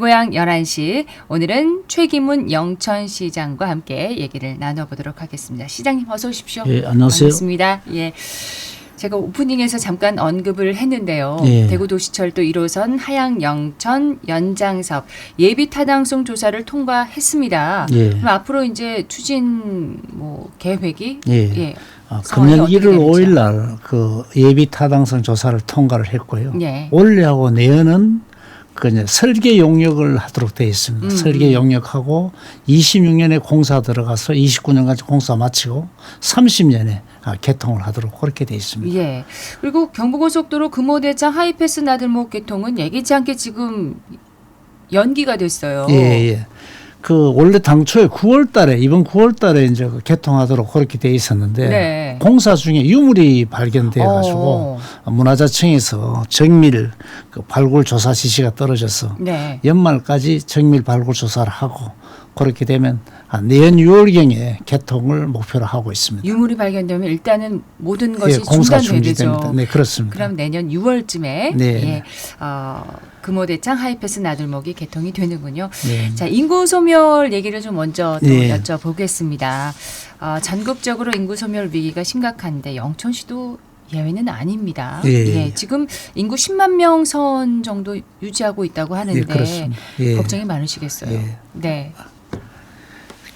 고향 11시 오늘은 최기문 영천 시장과 함께 얘기를 나눠보도록 하겠습니다. 시장님 어서 오십시오. 예, 안녕하세요. 반갑습니다. 예. 제가 오프닝에서 잠깐 언급을 했는데요. 예. 대구도시철도 1호선 하양 영천 연장섭 예비 타당성 조사를 통과했습니다. 예. 그럼 앞으로 이제 추진 뭐 계획이 예. 아, 상황이 금년 어떻게 1월 되는지요? 5일 날 그 예비 타당성 조사를 통과를 했고요. 예. 올해하고 내년은 그 이제 설계 용역을 하도록 되어 있습니다. 음, 설계 용역하고 26년에 공사 들어가서 29년까지 공사 마치고 30년에 아, 개통을 하도록 그렇게 되어 있습니다. 예. 그리고 경부고속도로 금호대장 하이패스 나들목 개통은 예기치 않게 지금 연기가 됐어요. 예, 예. 그 원래 당초에 9월 달에 이번 9월 달에 이제 그 개통하도록 그렇게 돼 있었는데 네. 공사 중에 유물이 발견돼 가지고 어. 문화자청에서 정밀 그 발굴 조사 지시가 떨어져서 네. 연말까지 정밀 발굴 조사를 하고 그렇게 되면 한 내년 6월경에 개통을 목표로 하고 있습니다. 유물이 발견되면 일단은 모든 예, 것이 공사 중단되죠. 중지됩니다. 네, 그렇습니다. 그럼 내년 6월쯤에 네. 예, 어, 금호대장 하이패스 나들목이 개통이 되는군요. 네. 자 인구 소멸 얘기를 좀 먼저 또 예. 여쭤보겠습니다. 어, 전국적으로 인구 소멸 위기가 심각한데 영천시도 예외는 아닙니다. 예. 지금 인구 10만 명 선 정도 유지하고 있다고 하는데 예, 그렇습니다. 예. 걱정이 많으시겠어요. 예. 네.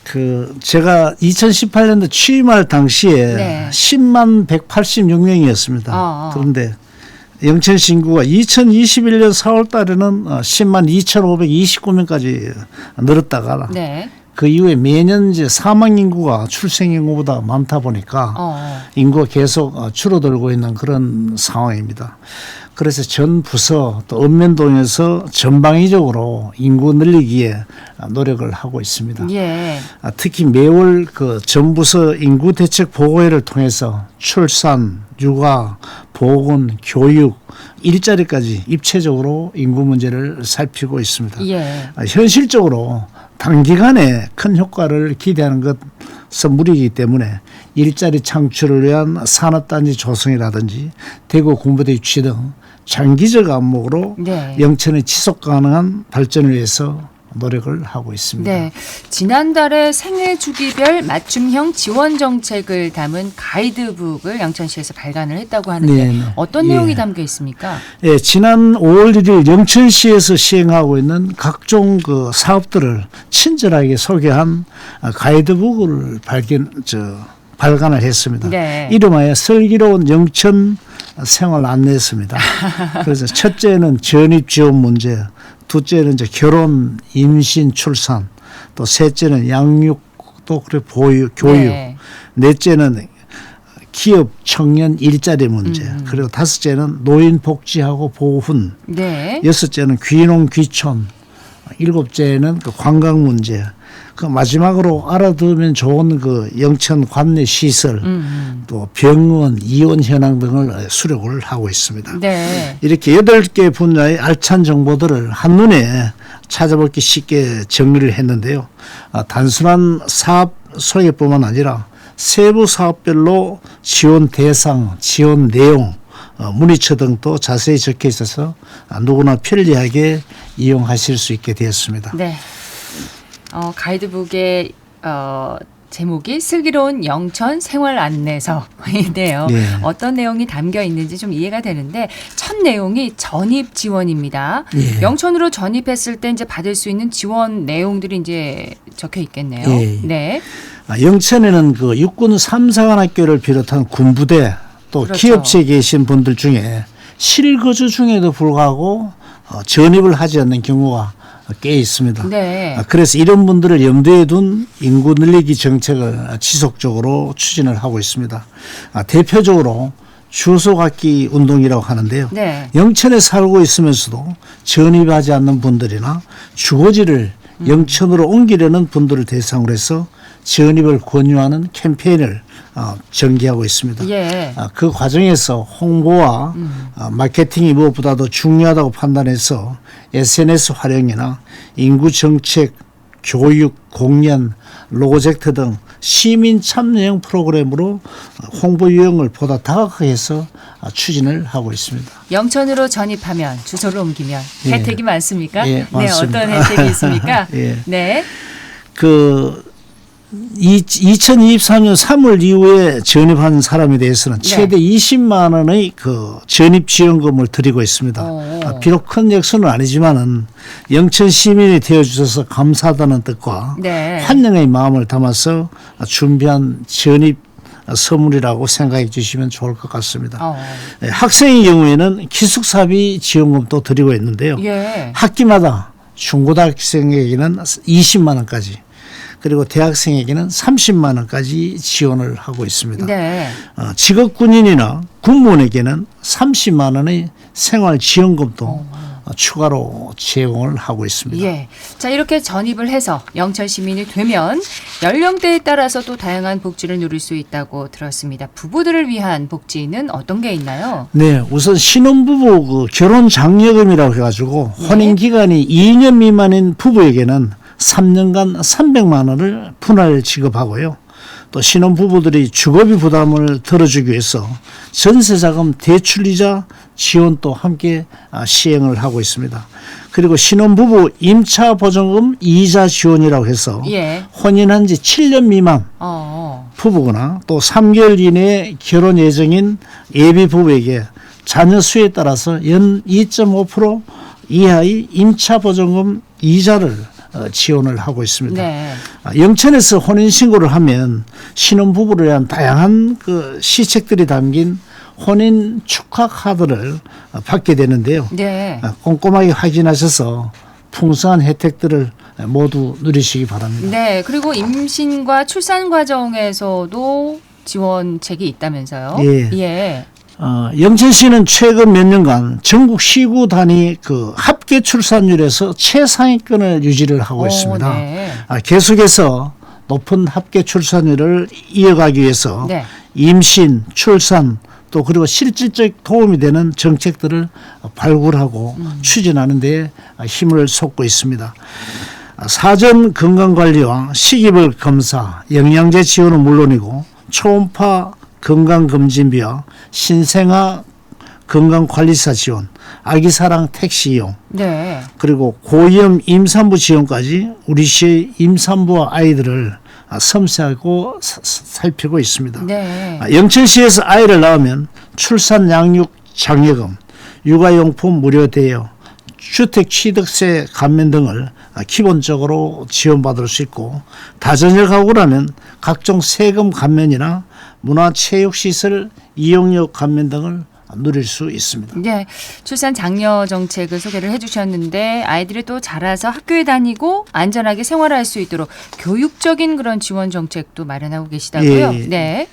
그 제가 2018년도 취임할 당시에 네. 10만 186명이었습니다. 어, 어. 그런데 영천시 인구가 2021년 4월 달에는 10만 2,529명까지 늘었다가 네. 그 이후에 매년 이제 사망 인구가 출생 인구보다 많다 보니까 어. 인구가 계속 어, 줄어들고 있는 그런 상황입니다. 그래서 전 부서 또 읍면동에서 전방위적으로 인구 늘리기에 노력을 하고 있습니다. 예. 아, 특히 매월 그 전 부서 인구 대책 보고회를 통해서 출산, 육아, 보건, 교육, 일자리까지 입체적으로 인구 문제를 살피고 있습니다. 예. 아, 현실적으로 단기간에 큰 효과를 기대하는 것은 무리이기 때문에 일자리 창출을 위한 산업단지 조성이라든지 대구 군부대 유치 등 장기적 안목으로 네. 영천의 지속 가능한 발전을 위해서 노력을 하고 있습니다. 네. 지난달에 생애 주기별 맞춤형 지원 정책을 담은 가이드북을 영천시에서 발간을 했다고 하는데 네, 네. 어떤 예. 내용이 담겨 있습니까? 예, 지난 5월 1일 영천시에서 시행하고 있는 각종 그 사업들을 친절하게 소개한 아, 가이드북을 발견 저 발간을 했습니다. 네. 이름하여 슬기로운 영천 생활 안내서입니다. 그래서 첫째는 전입 지원 문제, 둘째는 이제 결혼, 임신, 출산, 또 셋째는 양육, 또 그래 보육, 교육, 네. 넷째는 기업 청년 일자리 문제, 음. 그리고 다섯째는 노인 복지하고 보훈, 네. 여섯째는 귀농 귀촌, 일곱째는 그 관광 문제, 그 마지막으로 알아두면 좋은 그 영천 관내 시설, 음. 또 병원, 이혼 현황 등을 수록을 하고 있습니다. 네. 이렇게 여덟 개 분야의 알찬 정보들을 한눈에 찾아보기 쉽게 정리를 했는데요. 아, 단순한 사업 소개뿐만 아니라 세부 사업별로 지원 대상, 지원 내용, 어, 문의처 등도 자세히 적혀 있어서 아, 누구나 편리하게 이용하실 수 있게 되었습니다. 네. 어, 가이드북의 어, 제목이 슬기로운 영천 생활 안내서인데요. 네. 어떤 내용이 담겨 있는지 좀 이해가 되는데 첫 내용이 전입 지원입니다. 예. 영천으로 전입했을 때 이제 받을 수 있는 지원 내용들이 이제 적혀 있겠네요. 예. 네. 아, 영천에는 그 육군 삼사관학교를 비롯한 군부대 또 그렇죠. 기업체에 계신 분들 중에 실거주 중에도 불구하고 어, 전입을 하지 않는 경우가 꽤 있습니다. 네. 아, 그래서 이런 분들을 염두에 둔 인구 늘리기 정책을 지속적으로 추진을 하고 있습니다. 아, 대표적으로 주소갖기 운동이라고 하는데요. 네. 영천에 살고 있으면서도 전입하지 않는 분들이나 주거지를 음. 영천으로 옮기려는 분들을 대상으로 해서 전입을 권유하는 캠페인을 어, 전개하고 있습니다. 예. 아, 그 과정에서 홍보와 아, 마케팅이 무엇보다도 중요하다고 판단해서 SNS 활용이나 인구 정책, 교육, 공연, 로고젝트 등 시민 참여형 프로그램으로 홍보 유형을 보다 다각하게 해서 추진을 하고 있습니다. 영천으로 전입하면 주소를 옮기면 예. 혜택이 많습니까? 예, 네. 어떤 혜택이 있습니까? 예. 네. 그 이, 2023년 3월 이후에 전입한 사람에 대해서는 네. 최대 20만 원의 그 전입 지원금을 드리고 있습니다. 오. 아, 비록 큰 액수는 아니지만은 영천 시민이 되어 주셔서 감사하다는 뜻과 네. 환영의 마음을 담아서 준비한 전입 선물이라고 생각해 주시면 좋을 것 같습니다. 어. 예, 학생의 경우에는 기숙사비 지원금도 드리고 있는데요. 예. 학기마다 중고등학생에게는 20만 원까지 그리고 대학생에게는 30만 원까지 지원을 하고 있습니다. 네. 어, 직업 군인이나 군무원에게는 30만 원의 생활 지원금도 어, 추가로 제공을 하고 있습니다. 예. 자, 이렇게 전입을 해서 영천 시민이 되면 연령대에 따라서 또 다양한 복지를 누릴 수 있다고 들었습니다. 부부들을 위한 복지는 어떤 게 있나요? 네, 우선 신혼부부 그 결혼 장려금이라고 해가지고 네. 혼인 기간이 2년 미만인 부부에게는 3년간 300만 원을 분할 지급하고요. 또 신혼 부부들이 주거비 부담을 덜어주기 위해서 전세자금 대출이자 지원도 함께 아, 시행을 하고 있습니다. 그리고 신혼부부 임차 보증금 이자 지원이라고 해서 예. 혼인한 지 7년 미만 어. 부부거나 또 3개월 이내에 결혼 예정인 예비 부부에게 자녀 수에 따라서 연 2.5% 이하의 임차 보증금 이자를 어, 지원을 하고 있습니다. 네. 아, 영천에서 혼인 신고를 하면 신혼 부부를 위한 다양한 그 시책들이 담긴 혼인 축하 카드를 어, 받게 되는데요. 네. 아, 꼼꼼하게 확인하셔서 풍성한 혜택들을 모두 누리시기 바랍니다. 네. 그리고 임신과 출산 과정에서도 지원책이 있다면서요? 예. 예. 어, 영천시는 최근 몇 년간 전국 시구 단위 그 합계 출산율에서 최상위권을 유지를 하고 오, 있습니다. 네. 아, 계속해서 높은 합계 출산율을 이어가기 위해서 네. 임신, 출산 또 그리고 실질적 도움이 되는 정책들을 발굴하고 음. 추진하는 데 힘을 쏟고 있습니다. 아, 사전 건강관리와 식이별 검사, 영양제 지원은 물론이고 초음파 건강검진비와 신생아 건강관리사 지원, 아기사랑 택시 이용, 네. 그리고 고위험 임산부 지원까지 우리 시의 임산부와 아이들을 아, 섬세하고 살피고 있습니다. 네. 아, 영천시에서 아이를 낳으면 출산 양육 장려금, 육아용품 무료 대여, 주택 취득세 감면 등을 아, 기본적으로 지원받을 수 있고 다자녀 가구라면 각종 세금 감면이나 문화체육시설 이용료 감면 등을 누릴 수 있습니다. 네, 출산 장려 정책을 소개를 해주셨는데 아이들이 또 자라서 학교에 다니고 안전하게 생활할 수 있도록 교육적인 그런 지원 정책도 마련하고 계시다고요. 예, 예. 네,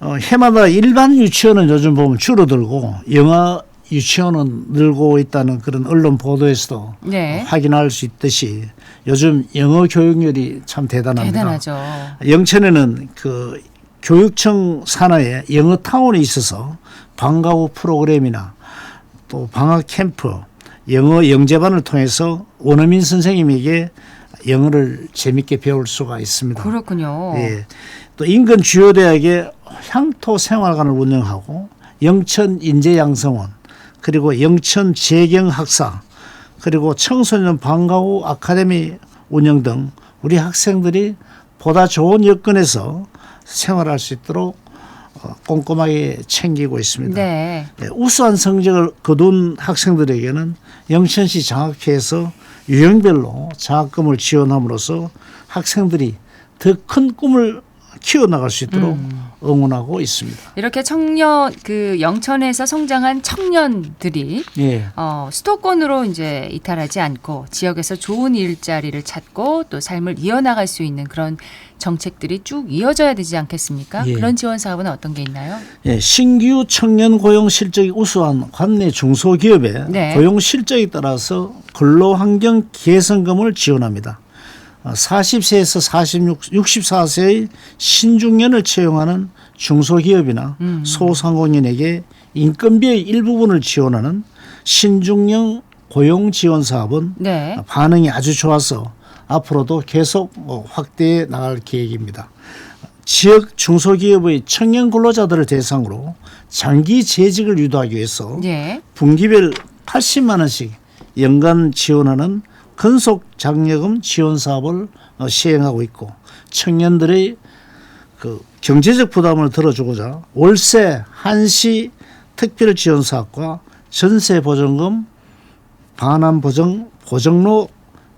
어, 해마다 일반 유치원은 요즘 보면 줄어들고 영어 유치원은 늘고 있다는 그런 언론 보도에서도 네, 확인할 수 있듯이 요즘 영어 교육률이 참 대단합니다. 대단하죠. 영천에는 그 교육청 산하에 영어 타운이 있어서 방과 후 프로그램이나 또 방학 캠프, 영어 영재반을 통해서 원어민 선생님에게 영어를 재밌게 배울 수가 있습니다. 그렇군요. 예. 또 인근 주요 대학의 향토 생활관을 운영하고 영천 인재양성원 그리고 영천 재경학사 그리고 청소년 방과 후 아카데미 운영 등 우리 학생들이 보다 좋은 여건에서 생활할 수 있도록 어, 꼼꼼하게 챙기고 있습니다. 네, 예, 우수한 성적을 거둔 학생들에게는 영천시 장학회에서 유형별로 장학금을 지원함으로써 학생들이 더 큰 꿈을 키워나갈 수 있도록 응원하고 있습니다. 이렇게 청년 그 영천에서 성장한 청년들이 예. 어, 수도권으로 이제 이탈하지 않고 지역에서 좋은 일자리를 찾고 또 삶을 이어나갈 수 있는 그런 정책들이 쭉 이어져야 되지 않겠습니까? 예. 그런 지원 사업은 어떤 게 있나요? 예, 신규 청년 고용 실적이 우수한 관내 중소기업의 네. 고용 실적에 따라서 근로환경 개선금을 지원합니다. 어, 40세에서 46, 64세의 신중년을 채용하는 중소기업이나 소상공인에게 인건비의 일부분을 지원하는 신중년 고용 지원 사업은 네. 반응이 아주 좋아서 앞으로도 계속 뭐 확대해 나갈 계획입니다. 지역 중소기업의 청년 근로자들을 대상으로 장기 재직을 유도하기 위해서 예. 분기별 80만 원씩 연간 지원하는 근속 장려금 지원 사업을 어, 시행하고 있고 청년들의 그 경제적 부담을 덜어주고자 월세 한시 특별 지원 사업과 전세 보전금 반환 보정 보정로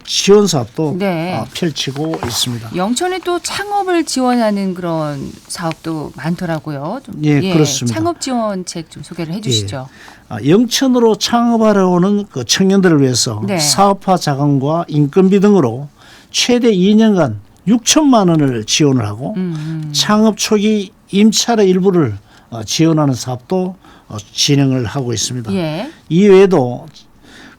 지원 사업도 네. 어, 펼치고 있습니다. 영천에 또 창업을 지원하는 그런 사업도 많더라고요. 좀, 예, 그렇습니다. 창업 지원책 좀 소개를 해주시죠. 아, 영천으로 창업하려 오는 그 청년들을 위해서 네. 사업화 자금과 인건비 등으로 최대 2년간 6천만 원을 지원을 하고 음, 창업 초기 임차료 일부를 어, 지원하는 사업도 어, 진행을 하고 있습니다. 예. 이 외에도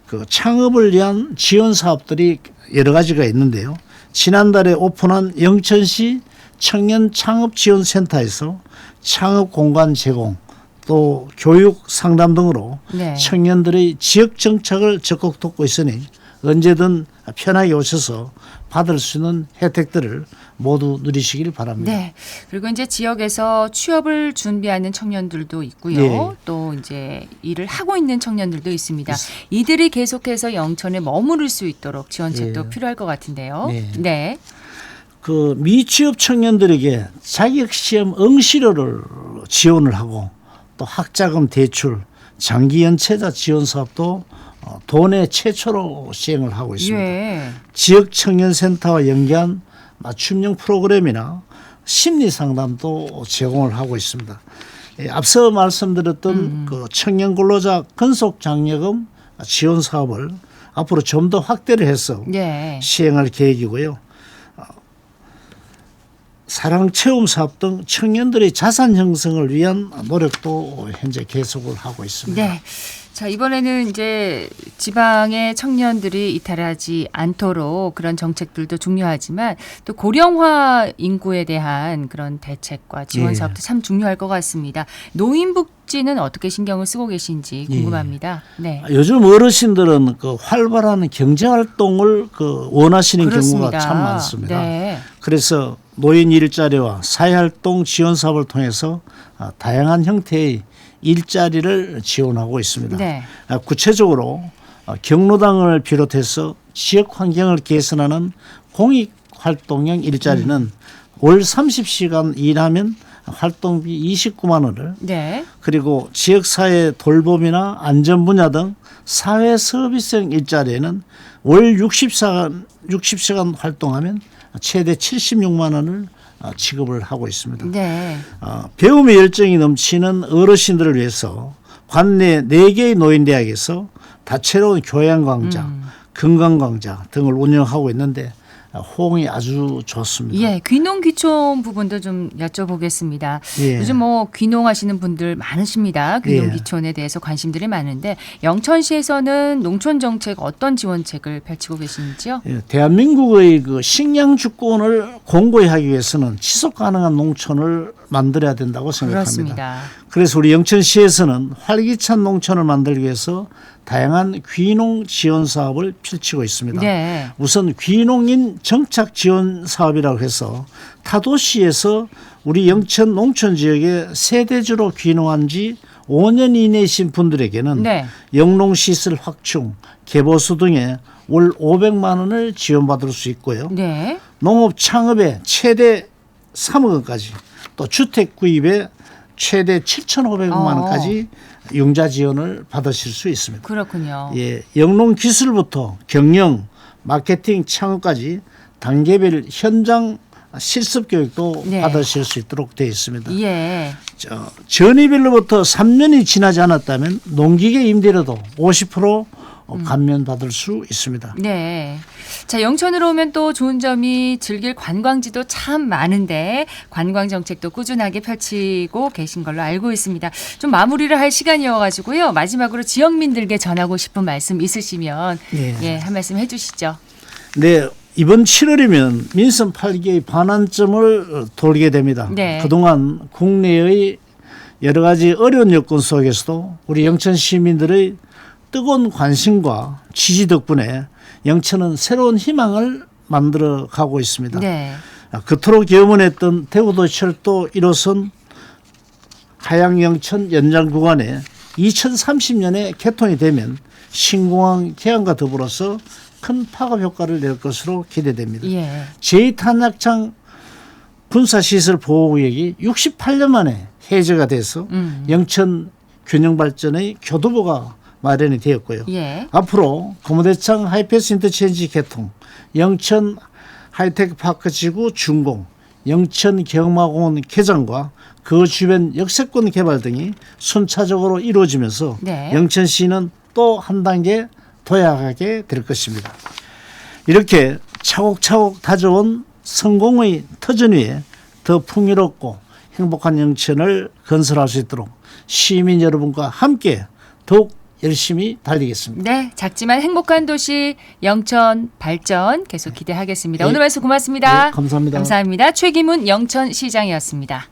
그 창업을 위한 지원 사업들이 여러 가지가 있는데요. 지난달에 오픈한 영천시 청년 창업 지원 센터에서 창업 공간 제공 또 교육 상담 등으로 네. 청년들의 지역 정착을 적극 돕고 있으니 언제든 편하게 오셔서 받을 수 있는 혜택들을 모두 누리시길 바랍니다. 네. 그리고 이제 지역에서 취업을 준비하는 청년들도 있고요. 예. 또 이제 일을 하고 있는 청년들도 있습니다. 이들이 계속해서 영천에 머무를 수 있도록 지원책도 예. 필요할 것 같은데요. 네. 네. 그 미취업 청년들에게 자격 시험 응시료를 지원을 하고 또 학자금 대출, 장기 연체자 지원 사업도 어, 도내 최초로 시행을 하고 있습니다. 예. 지역 청년 센터와 연계한 맞춤형 프로그램이나 심리 상담도 제공을 하고 있습니다. 예, 앞서 말씀드렸던 그 청년 근로자 근속 장려금 지원 사업을 앞으로 좀 더 확대를 해서 네. 시행할 계획이고요. 어, 사랑 체험 사업 등 청년들의 자산 형성을 위한 노력도 현재 계속을 하고 있습니다. 네. 자, 이번에는 이제 지방의 청년들이 이탈하지 않도록 그런 정책들도 중요하지만 또 고령화 인구에 대한 그런 대책과 지원 예. 사업도 참 중요할 것 같습니다. 노인복지는 어떻게 신경을 쓰고 계신지 예. 궁금합니다. 네. 요즘 어르신들은 그 활발한 경제 활동을 그 원하시는 그렇습니다. 경우가 참 많습니다. 네. 그래서 노인 일자리와 사회활동 지원 사업을 통해서 아, 다양한 형태의 일자리를 지원하고 있습니다. 네. 아, 구체적으로 어, 경로당을 비롯해서 지역 환경을 개선하는 공익 활동형 일자리는 음. 월 30시간 일하면 활동비 29만 원을 네. 그리고 지역사회 돌봄이나 안전 분야 등 사회 서비스형 일자리에는 월 60시간 60시간 활동하면 최대 76만 원을 어, 지급을 하고 있습니다. 네. 어, 배움의 열정이 넘치는 어르신들을 위해서 관내 4개의 노인대학에서 다채로운 교양광장, 음. 건강광장 등을 운영하고 있는데 어, 호응이 아주 좋습니다. 예, 귀농 귀촌 부분도 좀 여쭤보겠습니다. 예. 요즘 뭐 귀농하시는 분들 많으십니다. 귀농 예. 귀촌에 대해서 관심들이 많은데 영천시에서는 농촌 정책 어떤 지원책을 펼치고 계신지요? 예, 대한민국의 그 식량 주권을 공고히 하기 위해서는 지속 가능한 농촌을 만들어야 된다고 생각합니다. 그렇습니다. 그래서 우리 영천시에서는 활기찬 농촌을 만들기 위해서 다양한 귀농 지원 사업을 펼치고 있습니다. 네. 우선 귀농인 정착 지원 사업이라고 해서 타도시에서 우리 영천 농촌 지역에 세대주로 귀농한 지 5년 이내이신 분들에게는 네. 영농 시설 확충, 개보수 등에 월 500만 원을 지원받을 수 있고요. 네. 농업 창업에 최대 3억 원까지 또 주택 구입에 최대 7,500만 어. 원까지 융자 지원을 받으실 수 있습니다. 그렇군요. 예, 영농 기술부터 경영, 마케팅, 창업까지 단계별 현장 실습 교육도 네. 받으실 수 있도록 되어 있습니다. 예. 저, 전입일로부터 3년이 지나지 않았다면 농기계 임대료도 50% 어, 감면 받을 수 있습니다. 네. 자, 영천으로 오면 또 좋은 점이 즐길 관광지도 참 많은데 관광 정책도 꾸준하게 펼치고 계신 걸로 알고 있습니다. 좀 마무리를 할 시간이어 가지고요. 마지막으로 지역민들께 전하고 싶은 말씀 있으시면 예. 예, 한 말씀 해 주시죠. 네, 이번 7월이면 민선 8기의 반환점을 어, 돌게 됩니다. 네. 그동안 국내의 여러 가지 어려운 여건 속에서도 우리 영천 시민들의 뜨거운 관심과 지지 덕분에 영천은 새로운 희망을 만들어 가고 있습니다. 네. 아, 그토록 기원했던 대구도철도 1호선 하양 영천 연장 구간에 2030년에 개통이 되면 신공항 개항과 더불어서 큰 파급 효과를 낼 것으로 기대됩니다. 예. 제2탄약창 군사시설 보호구역이 68년 만에 해제가 돼서 음. 영천 균형발전의 교두보가 마련이 되었고요. 예. 앞으로 고무대창 하이패스 인터체인지 개통, 영천 하이테크 파크 지구 준공, 영천 경마공원 개장과 그 주변 역세권 개발 등이 순차적으로 이루어지면서 네. 영천시는 또 한 단계 도약하게 될 것입니다. 이렇게 차곡차곡 다져온 성공의 터전 위에 더 풍요롭고 행복한 영천을 건설할 수 있도록 시민 여러분과 함께 더욱 열심히 달리겠습니다. 네, 작지만 행복한 도시 영천 발전 계속 기대하겠습니다. 네. 오늘 말씀 고맙습니다. 네, 감사합니다. 감사합니다. 최기문 영천 시장이었습니다.